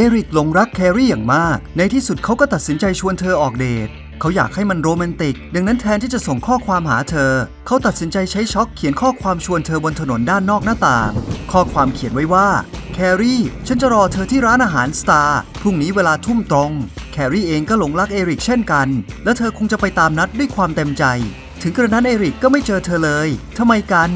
เอริกหลงรักแครี่อย่างมาก ในที่สุดเขาก็ตัดสินใจชวนเธอออกเดทเขาอยากให้มันโรแมนติก ดังนั้นแทนที่จะส่งข้อความหาเธอ เขาตัดสินใจใช้ช็อกเขียนข้อความชวนเธอบนถนนด้านนอกหน้าต่าง ข้อความเขียนไว้ว่า แครี่ ฉันจะรอเธอที่ร้านอาหารสตาร์พรุ่งนี้เวลาทุ่มตรง แครี่เองก็หลงรักเอริกเช่นกัน และเธอคงจะไปตามนัดด้วยความเต็มใจ ถึงกระนั้นเอริกก็ไม่เจอเธอเลยทำไมกัน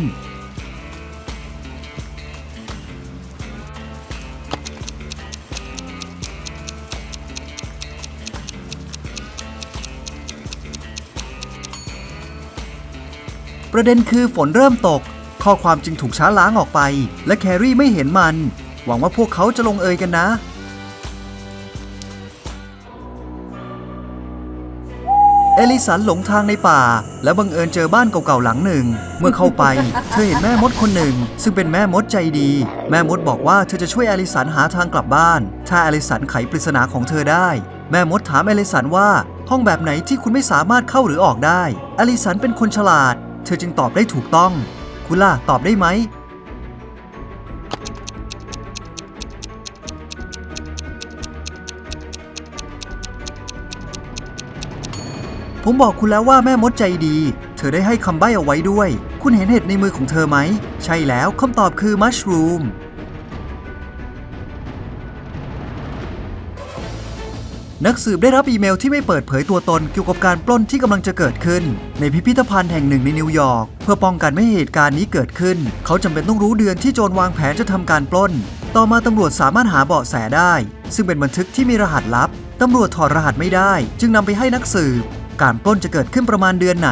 ประเด็นคือฝนเริ่มตก ข้อความจึงถูกช้าล้างออกไป และแครี่ไม่เห็นมัน หวังว่าพวกเขาจะลงเอยกันนะ เอลิสันหลงทางในป่า และบังเอิญเจอบ้านเก่าๆหลังหนึ่ง เมื่อเข้าไป เธอเห็นแม่มดคนหนึ่ง ซึ่งเป็นแม่มดใจดี แม่มดบอกว่าเธอจะช่วยเอลิสันหาทางกลับบ้าน ถ้าเอลิสันไขปริศนาของเธอได้ แม่มดถามเอลิสันว่าห้องแบบไหนที่คุณไม่สามารถเข้าหรือออกได้เอลิสันเป็นคนฉลาด เธอจึงตอบได้ถูกต้อง คุณล่ะ ตอบได้ไหม ผมบอกคุณแล้วว่าแม่มดใจดี เธอได้ให้คำใบ้เอาไว้ด้วย คุณเห็นเห็ดในมือของเธอไหม ใช่แล้วคำตอบคือมัชรูม นักสืบได้รับอีเมลที่ไม่เปิดเผยตัวตนเกี่ยวกับการปล้นที่กำลังจะเกิดขึ้น ในพิพิธภัณฑ์แห่งหนึ่งในนิวยอร์กเพื่อป้องกันไม่ให้เหตุการณ์นี้เกิดขึ้น เขาจำเป็นต้องรู้เดือนที่โจรวางแผนจะทำการปล้น ต่อมาตำรวจสามารถหาเบาะแสได้ ซึ่งเป็นบันทึกที่มีรหัสลับตำรวจถอดรหัสไม่ได้ จึงนำไปให้นักสืบ การปล้นจะเกิดขึ้นประมาณเดือนไหน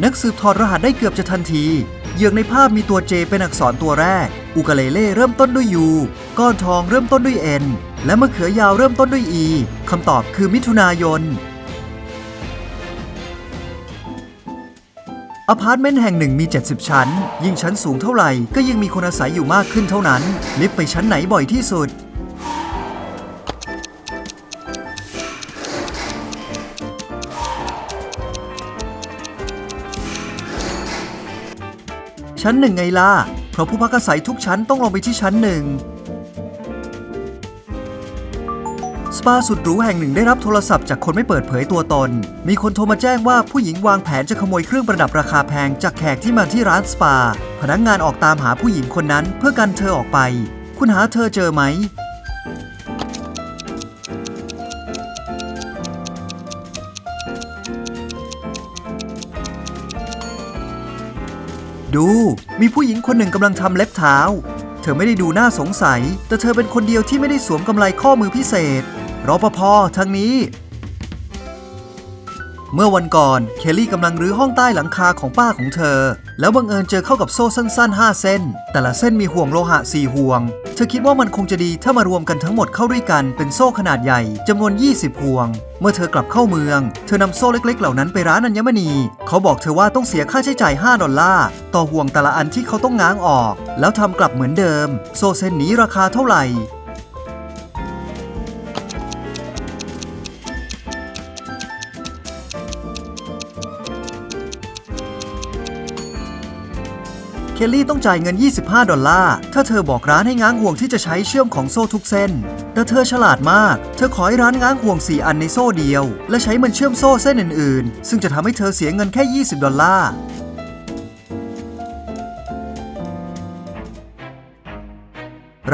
นักสืบถอดรหัสได้เกือบจะทันที เหยือกในภาพมีตัว J เป็นอักษรตัวแรก อุกาเลเล่เริ่มต้นด้วย U ก้อนทองเริ่มต้นด้วย N และมะเขือยาวเริ่มต้นด้วย E คำตอบคือมิถุนายน อพาร์ตเมนต์แห่งหนึ่งมี 70 ชั้น ยิ่งชั้นสูงเท่าไหร่ ก็ยิ่งมีคนอาศัยอยู่มากขึ้นเท่านั้น ลิฟต์ไปชั้นไหนบ่อยที่สุด ชั้นหนึ่งไงล่ะ เพราะผู้พักอาศัยทุกชั้นต้องลงไปที่ชั้นหนึ่ง สปาสุดหรูแห่งหนึ่งได้รับโทรศัพท์จากคนไม่เปิดเผยตัวตน มีคนโทรมาแจ้งว่าผู้หญิงวางแผนจะขโมยเครื่องประดับราคาแพงจากแขกที่มาที่ร้านสปา พนักงานออกตามหาผู้หญิงคนนั้นเพื่อกันเธอออกไป คุณหาเธอเจอไหม ดู มีผู้หญิงคนหนึ่งกำลังทำเล็บเท้า เธอไม่ได้ดูน่าสงสัย แต่เธอเป็นคนเดียวที่ไม่ได้สวมกำไลข้อมือพิเศษรอปภทางนี้ เมื่อวันก่อน เคลลี่กำลังรื้อห้องใต้หลังคาของป้าของเธอ แล้วบังเอิญเจอเข้ากับโซ่สั้น ๆ 5 เส้น แต่ละเส้นมีห่วงโลหะ 4 ห่วง เธอคิดว่ามันคงจะดีถ้ามารวมกันทั้งหมดเข้าด้วยกันเป็นโซ่ขนาดใหญ่จำนวน 20 ห่วง เมื่อเธอกลับเข้าเมือง เธอนำโซ่เล็ก ๆ เหล่านั้นไปร้านอัญมณี เขาบอกเธอว่าต้องเสียค่าใช้จ่าย 5 ดอลลาร์ต่อห่วงแต่ละอันที่เขาต้องง้างออก แล้วทำกลับเหมือนเดิม โซ่เส้นนี้ราคาเท่าไหร่ ลลี่ต้องจ่ายเงิน 25 ดอลลาร์ ถ้าเธอบอกร้านให้ง้างห่วงที่จะใช้เชื่อมของโซ่ทุกเส้น แต่เธอฉลาดมาก เธอขอให้ร้านง้างห่วง 4 อันในโซ่เดียว และใช้มันเชื่อมโซ่เส้นอื่นๆ ซึ่งจะทำให้เธอเสียเงินแค่ 20 ดอลลาร์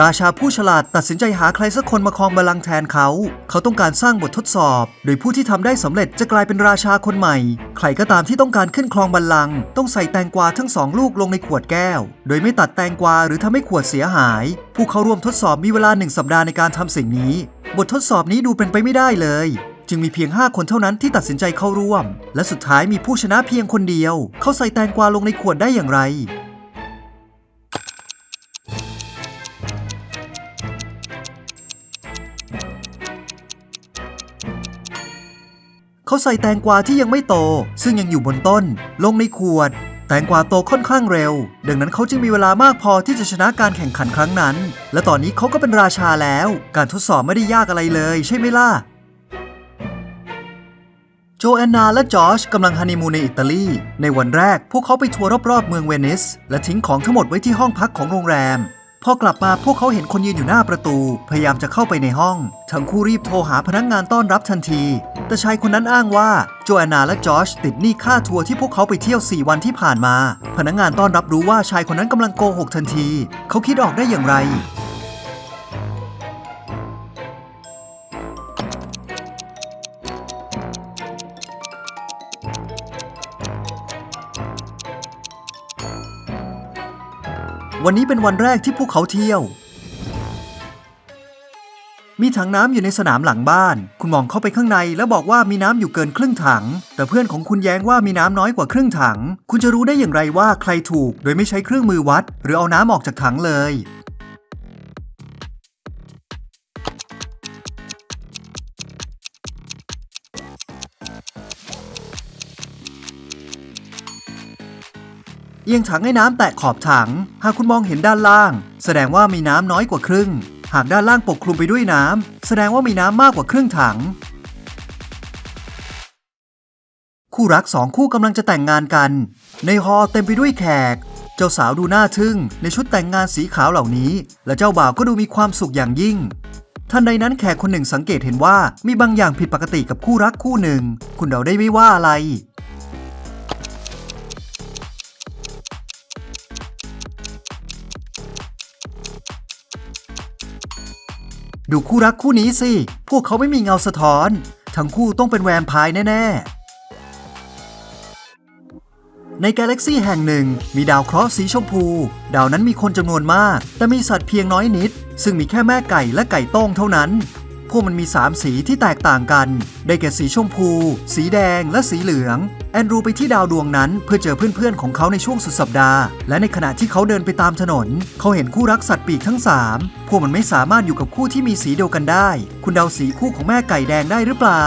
ราชาผู้ฉลาดตัดสินใจหาใครสักคนมาครองบัลลังก์แทนเขา เขาต้องการสร้างบททดสอบ โดยผู้ที่ทำได้สำเร็จจะกลายเป็นราชาคนใหม่ ใครก็ตามที่ต้องการขึ้นครองบัลลังก์ต้องใส่แตงกวาทั้งสองลูกลงในขวดแก้ว โดยไม่ตัดแตงกวาหรือทำให้ขวดเสียหาย ผู้เข้าร่วมทดสอบมีเวลาหนึ่งสัปดาห์ในการทำสิ่งนี้ บททดสอบนี้ดูเป็นไปไม่ได้เลยจึงมีเพียง 5 คนเท่านั้นที่ตัดสินใจเข้าร่วม และสุดท้ายมีผู้ชนะเพียงคนเดียว เขาใส่แตงกวาลงในขวดได้อย่างไร เขาใส่แตงกวาที่ยังไม่โต ซึ่งยังอยู่บนต้น ลงในขวด แตงกวาโตค่อนข้างเร็ว ดังนั้นเขาจึงมีเวลามากพอที่จะชนะการแข่งขันครั้งนั้น และตอนนี้เขาก็เป็นราชาแล้ว การทดสอบไม่ได้ยากอะไรเลย ใช่ไหมล่ะโจแอนนาและจอชกำลังฮันนีมูนในอิตาลี ในวันแรก พวกเขาไปทัวร์รอบๆเมืองเวนิส และทิ้งของทั้งหมดไว้ที่ห้องพักของโรงแรม พอกลับมาพวกเขาเห็นคนยืนอยู่หน้าประตู พยายามจะเข้าไปในห้อง ทั้งคู่รีบโทรหาพนักงงานต้อนรับทันที แต่ชายคนนั้นอ้างว่าโจแอนนาและจอชติดหนี้ค่าทัวร์ที่พวกเขาไปเที่ยว 4 วันที่ผ่านมา พนักงงานต้อนรับรู้ว่าชายคนนั้นกำลังโกหกทันที เขาคิดออกได้อย่างไร วันนี้เป็นวันแรกที่พวกเขาเที่ยว มีถังน้ำอยู่ในสนามหลังบ้าน คุณมองเข้าไปข้างในแล้วบอกว่ามีน้ำอยู่เกินครึ่งถัง แต่เพื่อนของคุณแย้งว่ามีน้ำน้อยกว่าครึ่งถัง คุณจะรู้ได้อย่างไรว่าใครถูก โดยไม่ใช้เครื่องมือวัด หรือเอาน้ำออกจากถังเลย เอียงถังให้น้ำแตะขอบถัง หากคุณมองเห็นด้านล่าง แสดงว่ามีน้ำน้อยกว่าครึ่ง หากด้านล่างปกคลุมไปด้วยน้ำแสดงว่ามีน้ำมากกว่าครึ่งถัง คู่รักสองคู่กำลังจะแต่งงานกัน ในฮอเต็มไปด้วยแขก เจ้าสาวดูน่าทึ่ง ในชุดแต่งงานสีขาวเหล่านี้ และเจ้าบ่าวก็ดูมีความสุขอย่างยิ่งทันใดนั้นแขกคนหนึ่งสังเกตเห็นว่ามีบางอย่างผิดปกติกับคู่รักคู่หนึ่ง คุณเดาได้ไม่ว่าอะไร ดูคู่รักคู่นี้สิ พวกเขาไม่มีเงาสะท้อน ทั้งคู่ต้องเป็นแวมไพร์แน่ ๆ ในกาแล็กซี่แห่งหนึ่ง มีดาวเคราะห์สีชมพู ดาวนั้นมีคนจำนวนมาก แต่มีสัตว์เพียงน้อยนิด ซึ่งมีแค่แม่ไก่และไก่ต้งเท่านั้น พวกมันมี 3 สีที่แตกต่างกัน ได้แก่สีชมพู สีแดง และสีเหลือง แอนดรูไปที่ดาวดวงนั้นเพื่อเจอเพื่อนๆของเขาในช่วงสุดสัปดาห์ และในขณะที่เขาเดินไปตามถนน เขาเห็นคู่รักสัตว์ปีกทั้ง 3 พวกมันไม่สามารถอยู่กับคู่ที่มีสีเดียวกันได้ คุณเดาสีคู่ของแม่ไก่แดงได้หรือเปล่า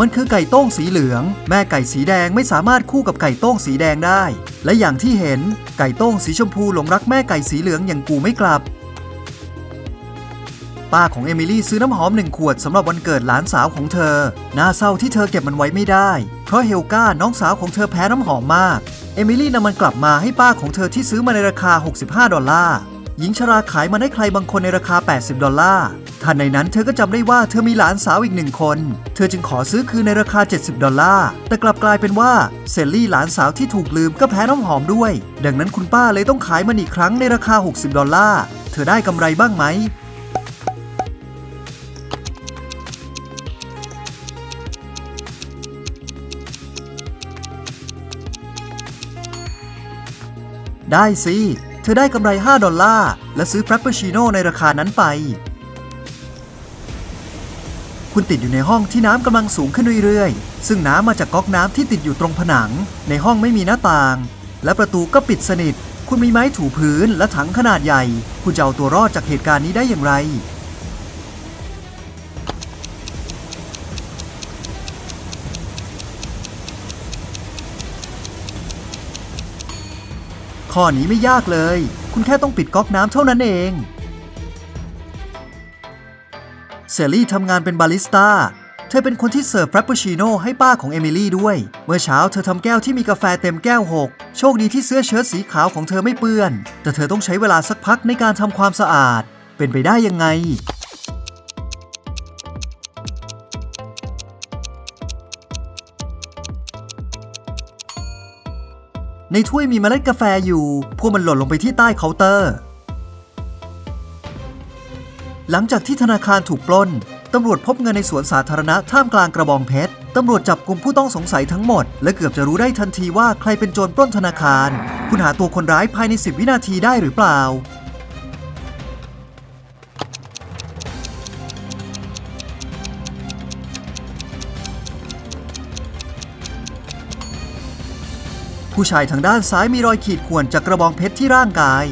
มันคือไก่โต้งสีเหลือง แม่ไก่สีแดงไม่สามารถคู่กับไก่โต้งสีแดงได้ และอย่างที่เห็นไก่โต้งสีชมพูหลงรักแม่ไก่สีเหลืองอย่างกูไม่กลับ ป้าของเอมิลี่ซื้อน้ำหอมหนึ่งขวดสำหรับวันเกิดหลานสาวของเธอ น่าเศร้าที่เธอเก็บมันไว้ไม่ได้ เพราะเฮลกาน้องสาวของเธอแพ้น้ำหอมมาก เอมิลี่นำมันกลับมาให้ป้าของเธอที่ซื้อมาในราคา 65 ดอลลาร์ หญิงชราขายมันให้ใครบางคนในราคา 80 ดอลลาร์ทันในนั้นเธอก็จำได้ว่าเธอมีหลานสาวอีกหนึ่งคน เธอจึงขอซื้อคืนในราคา 70 ดอลลาร์ แต่กลับกลายเป็นว่าเซลลี่หลานสาวที่ถูกลืมก็แพ้น้ำหอมด้วย ดังนั้นคุณป้าเลยต้องขายมันอีกครั้งในราคา 60 ดอลลาร์ เธอได้กำไรบ้างไหมได้สิ เธอได้กำไร 5 ดอลลาร์ และซื้อฟรปเปอร์ชิโน่ในราคานั้นไป คุณติดอยู่ในห้องที่น้ำกำลังสูงขึ้นเรื่อยๆ ซึ่งน้ำมาจากก๊อกน้ำที่ติดอยู่ตรงผนัง ในห้องไม่มีหน้าต่าง และประตูก็ปิดสนิท คุณมีไม้ถูพื้นและถังขนาดใหญ่ คุณจะเอาตัวรอดจากเหตุการณ์นี้ได้อย่างไร ข้อนี้ไม่ยากเลย คุณแค่ต้องปิดก๊อกน้ำเท่านั้นเอง เซลลี่ทำงานเป็นบาริสต้า เธอเป็นคนที่เสิร์ฟฟรปปอร์ชิโน่ให้ป้าของเอมิลี่ด้วย เมื่อเช้าเธอทำแก้วที่มีกาแฟเต็มแก้วหกโชคดีที่เสื้อเชิ้ตสีขาวของเธอไม่เปื้อน แต่เธอต้องใช้เวลาสักพักในการทำความสะอาด เป็นไปได้ยังไง ในถ้วยมีเมล็ดกาแฟอยู่ พวกมันหล่นลงไปที่ใต้เคาน์เตอร์ หลังจากที่ธนาคารถูกปล้น ตำรวจพบเงินในสวนสาธารณะท่ามกลางกระบองเพชร ตำรวจจับกลุ่มผู้ต้องสงสัยทั้งหมด และเกือบจะรู้ได้ทันทีว่าใครเป็นโจรปล้นธนาคาร คุณหาตัวคนร้ายภายใน 10 วินาทีได้หรือเปล่า ผู้ชายทางด้านซ้ายมีรอยขีดข่วนจากกระบองเพชรที่ร่างกาย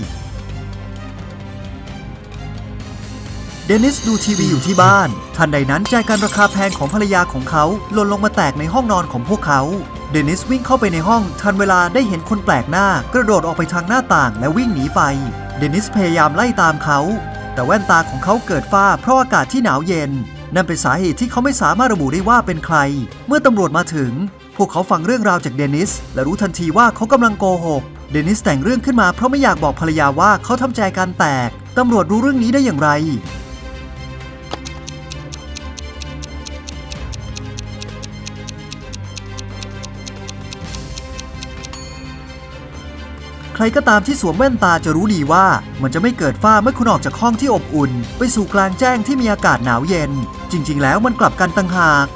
เดนิสดูทีวีอยู่ที่บ้าน ทันใดนั้นใจการราคาแพงของภรรยาของเขาหล่นลงมาแตกในห้องนอนของพวกเขา เดนิสวิ่งเข้าไปในห้องทันเวลาได้เห็นคนแปลกหน้ากระโดดออกไปทางหน้าต่างและวิ่งหนีไป เดนิสพยายามไล่ตามเขา แต่แว่นตาของเขาเกิดฝ้าเพราะอากาศที่หนาวเย็นนั่นเป็นสาเหตุที่เขาไม่สามารถระบุได้ว่าเป็นใคร เมื่อตำรวจมาถึง พวกเขาฟังเรื่องราวจากเดนิส และรู้ทันทีว่าเขากำลังโกหก เดนิสแต่งเรื่องขึ้นมาเพราะไม่อยากบอกภรรยาว่าเขาทำใจการแตก ตำรวจรู้เรื่องนี้ได้อย่างไร ใครก็ตามที่สวมแว่นตาจะรู้ดีว่ามันจะไม่เกิดฝ้าเมื่อคุณออกจากห้องที่อบอุ่น ไปสู่กลางแจ้งที่มีอากาศหนาวเย็น จริง ๆ แล้วมันกลับกันต่างหาก